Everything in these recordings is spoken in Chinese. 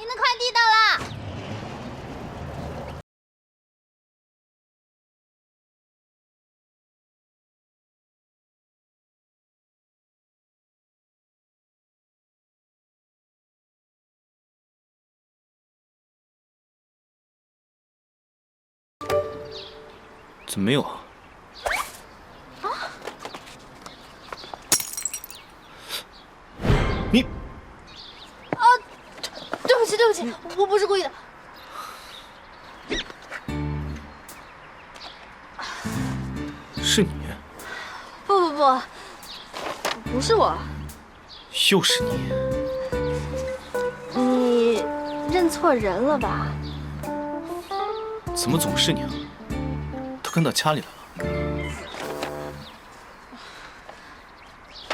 您的快递到了！怎么没有啊？你对不我不是故意的。是你，不不不，不是我，又是你，你认错人了吧？怎么总是你啊？都跟到家里来了，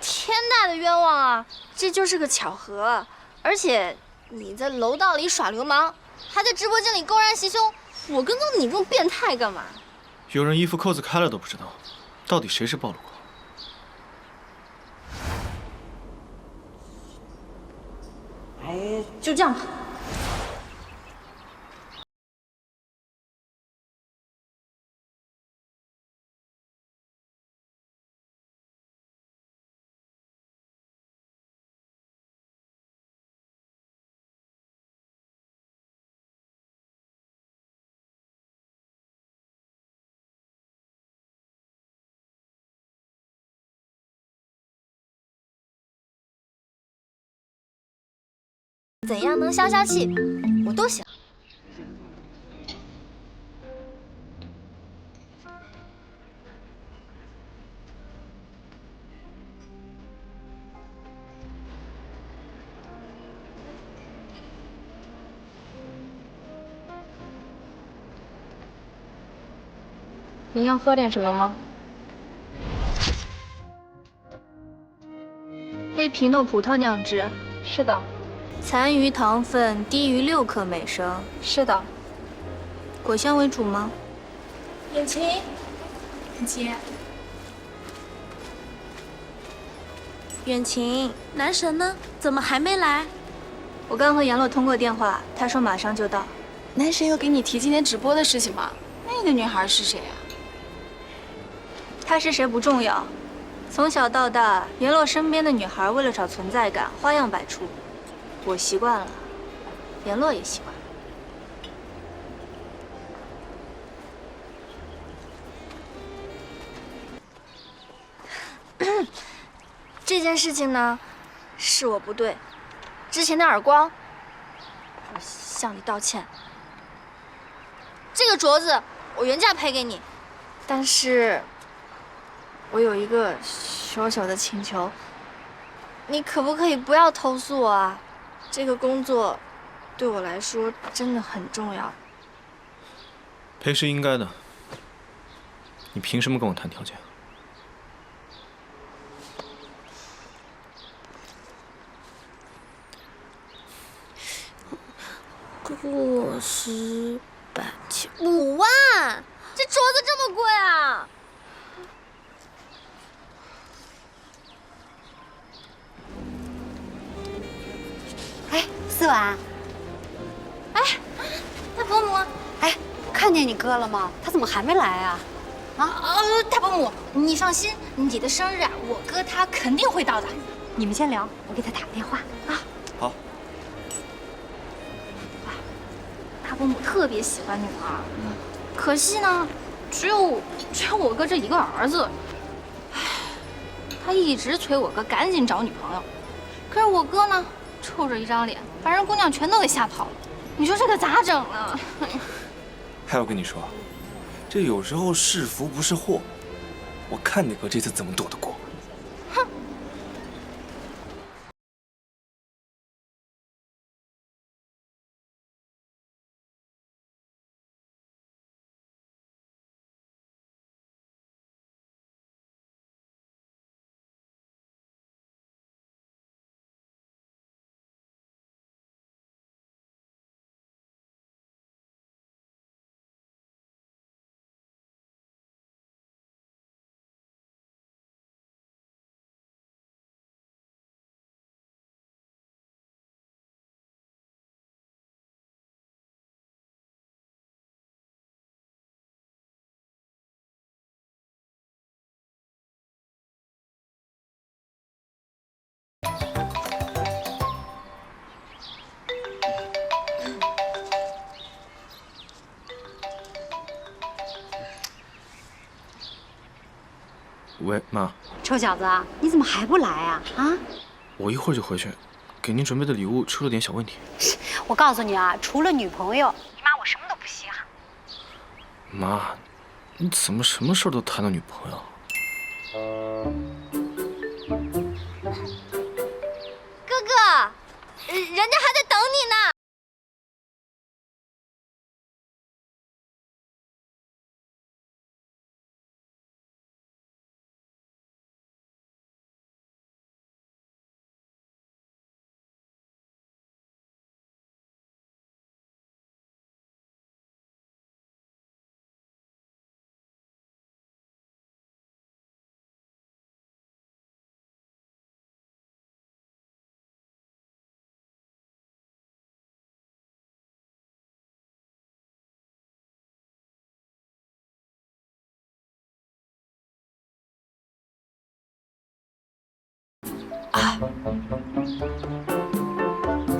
天大的冤枉啊！这就是个巧合，而且你在楼道里耍流氓，还在直播间里公然袭胸，我跟踪你这种变态干嘛？有人衣服扣子开了都不知道，到底谁是暴露狂？哎，就这样吧。怎样能消消气，我都行。您要喝点什么吗？黑皮诺葡萄酿制。是的，残余糖分低于六克每升，是的。果香为主吗？远晴，远晴，远晴，男神呢？怎么还没来？我刚和阎洛通过电话，他说马上就到。男神有给你提今天直播的事情吗？那个女孩是谁啊？他是谁不重要，从小到大，阎洛身边的女孩为了找存在感，花样百出。我习惯了，阎洛也习惯。这件事情呢，是我不对，之前的耳光，我向你道歉。这个镯子我原价赔给你，但是，我有一个小小的请求，你可不可以不要投诉我啊？这个工作对我来说真的很重要。赔是应该的。你凭什么跟我谈条件？过十百千五万，这镯子这么贵啊！思婉，哎，大伯母，哎，看见你哥了吗？他怎么还没来啊？啊啊！大伯母，你放心，你的生日啊，我哥他肯定会到的。你们先聊，我给他打个电话啊。好。大伯母特别喜欢女儿，可惜呢，只有只有我哥这一个儿子。唉，他一直催我哥赶紧找女朋友，可是我哥呢，臭着一张脸，把人姑娘全都给吓跑了。你说这可咋整啊？还要跟你说，这有时候是福不是祸。我看你哥这次怎么躲得过。喂，妈，臭小子，你怎么还不来啊？啊！我一会儿就回去。给您准备的礼物出了点小问题。我告诉你啊，除了女朋友，你妈我什么都不稀罕。妈，你怎么什么事儿都谈到女朋友？哥哥，人家还在等你呢。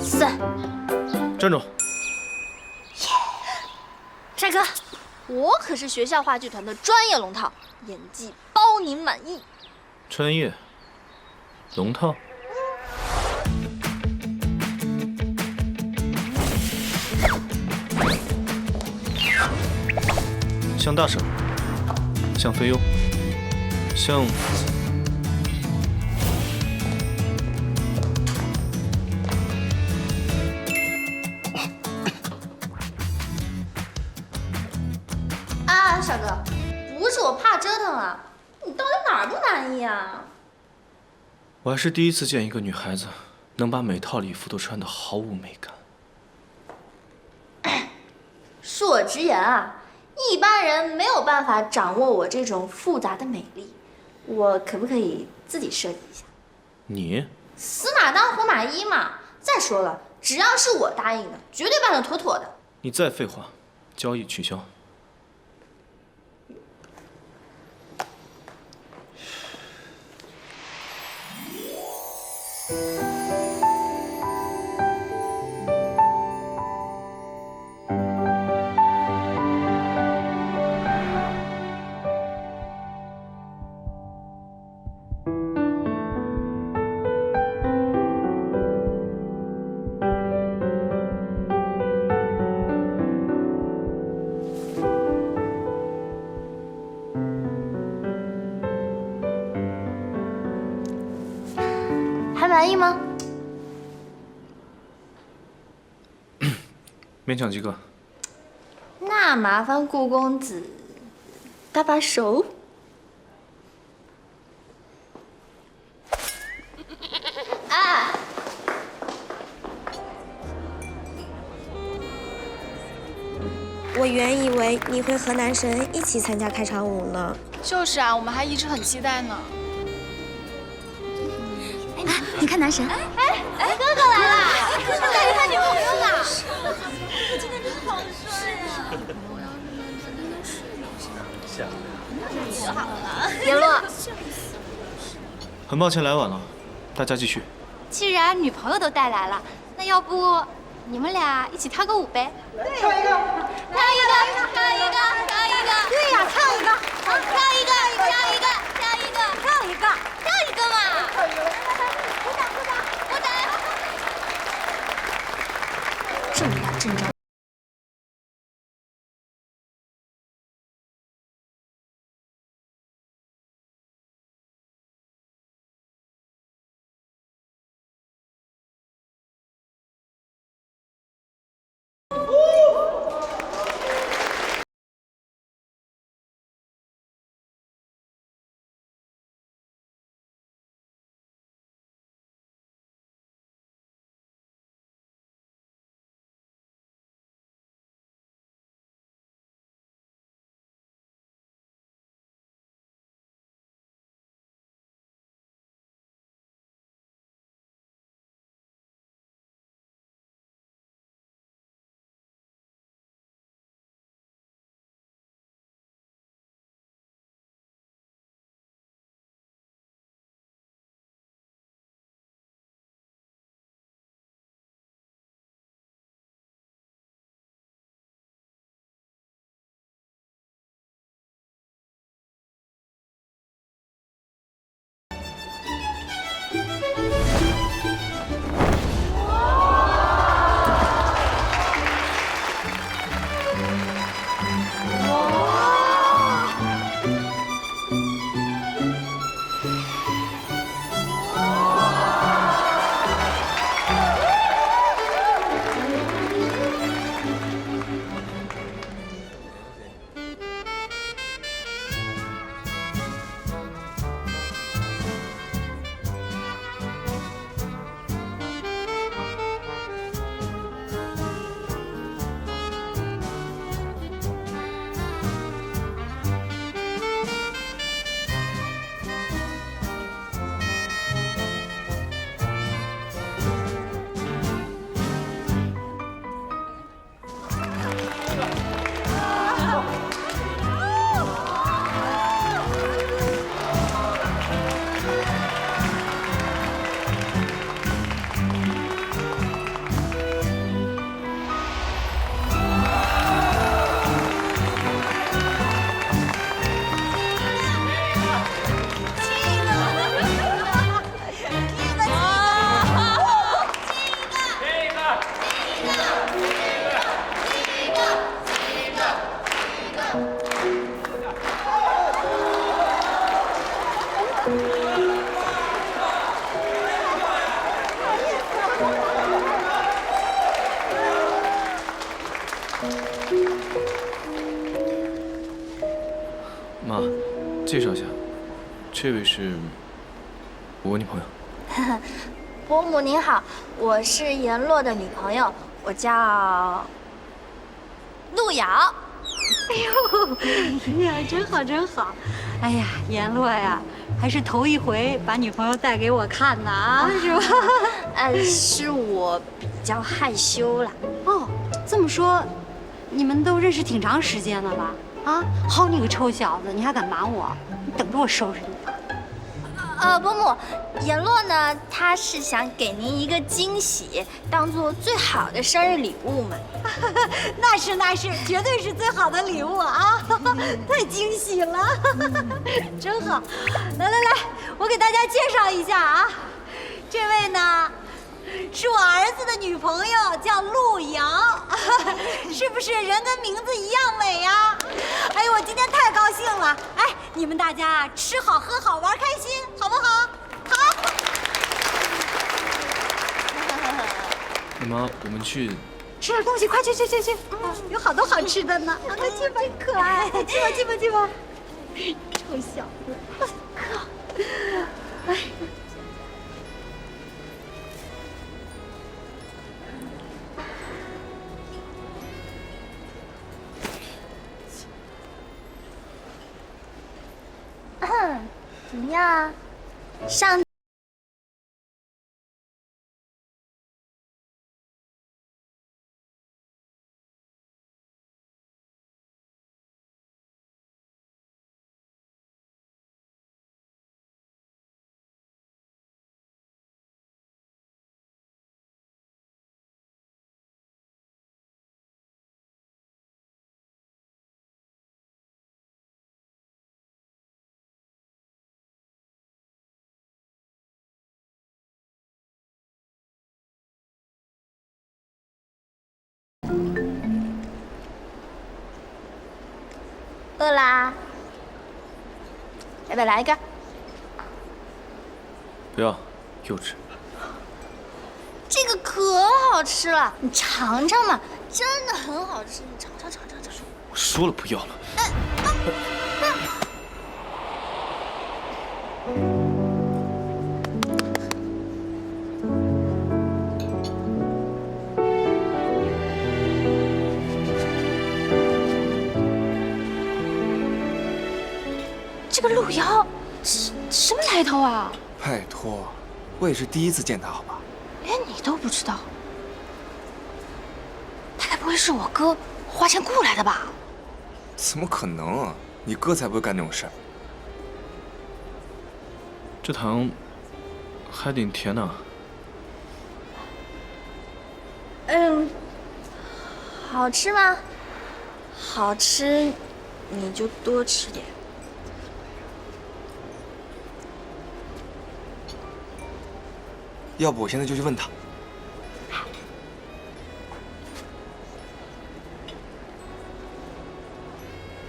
四，站住！帅哥，我可是学校话剧团的专业龙套，演技包您满意。专业龙套。像大婶，像菲佣，向。我还是第一次见一个女孩子能把每套礼服都穿得毫无美感。恕我直言啊，一般人没有办法掌握我这种复杂的美丽，我可不可以自己设计一下？你死马当活马医嘛。再说了，只要是我答应的，绝对办得妥妥的。你再废话，交易取消。还勉强及格。那麻烦顾公子搭把手。啊！我原以为你会和男神一起参加开场舞呢。就是啊，我们还一直很期待呢。哎你看男神，哎，联络。很抱歉来晚了，大家继续。既然女朋友都带来了，那要不你们俩一起跳个舞呗？跳一个，跳一个，跳一个，跳一个。对呀，跳一个，跳一个，跳一个，跳一个，跳一个，跳一个嘛。介绍一下，这位是我女朋友。伯母您好，我是阎洛的女朋友，我叫陆瑶。哎呀，真好真好！哎呀，阎洛呀，还是头一回把女朋友带给我看呢啊，是吧？呃，是我比较害羞了。哦，这么说，你们都认识挺长时间了吧？啊，好你个臭小子，你还敢瞒我？你等着我收拾你吧！呃，伯母，阎洛呢，他是想给您一个惊喜，当做最好的生日礼物嘛。那是那是，绝对是最好的礼物啊！太惊喜了，真好！来来来，我给大家介绍一下啊，这位呢，是我儿子的女朋友，叫陆瑶，是不是人跟名字一样美呀？哎呦，我今天太高兴了！哎，你们大家吃好喝好玩开心，好不好？好。那么，我们去。吃点东西，快去去去去！嗯，有好多好吃的呢，快去吧，真可爱，去吧去吧去吧！臭小子，哎。怎么样啊？上。饿啦？要不要来一个？不要，幼稚。这个可好吃了，你尝尝嘛，真的很好吃，你尝尝尝尝尝。我说了不要了。这拜托，我也是第一次见他，好吧？连你都不知道，他该不会是我哥花钱雇来的吧？怎么可能啊？你哥才不会干这种事儿。这糖还挺甜呢。嗯，好吃吗？好吃，你就多吃点。要不我现在就去问他。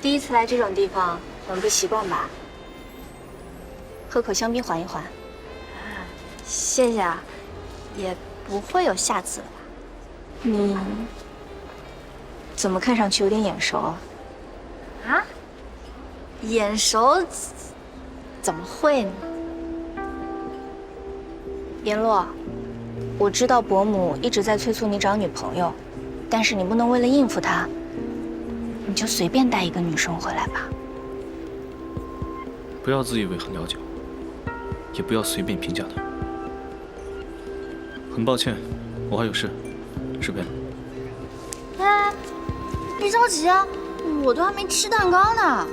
第一次来这种地方，很不习惯吧？喝口香槟缓一缓。谢谢啊，也不会有下次了吧？你怎么看上去有点眼熟啊？啊？眼熟？怎么会呢？阎洛，我知道伯母一直在催促你找女朋友，但是你不能为了应付她，你就随便带一个女生回来吧。不要自以为很了解我，也不要随便评价她。很抱歉，我还有事，失陪了。哎，别着急啊，我都还没吃蛋糕呢。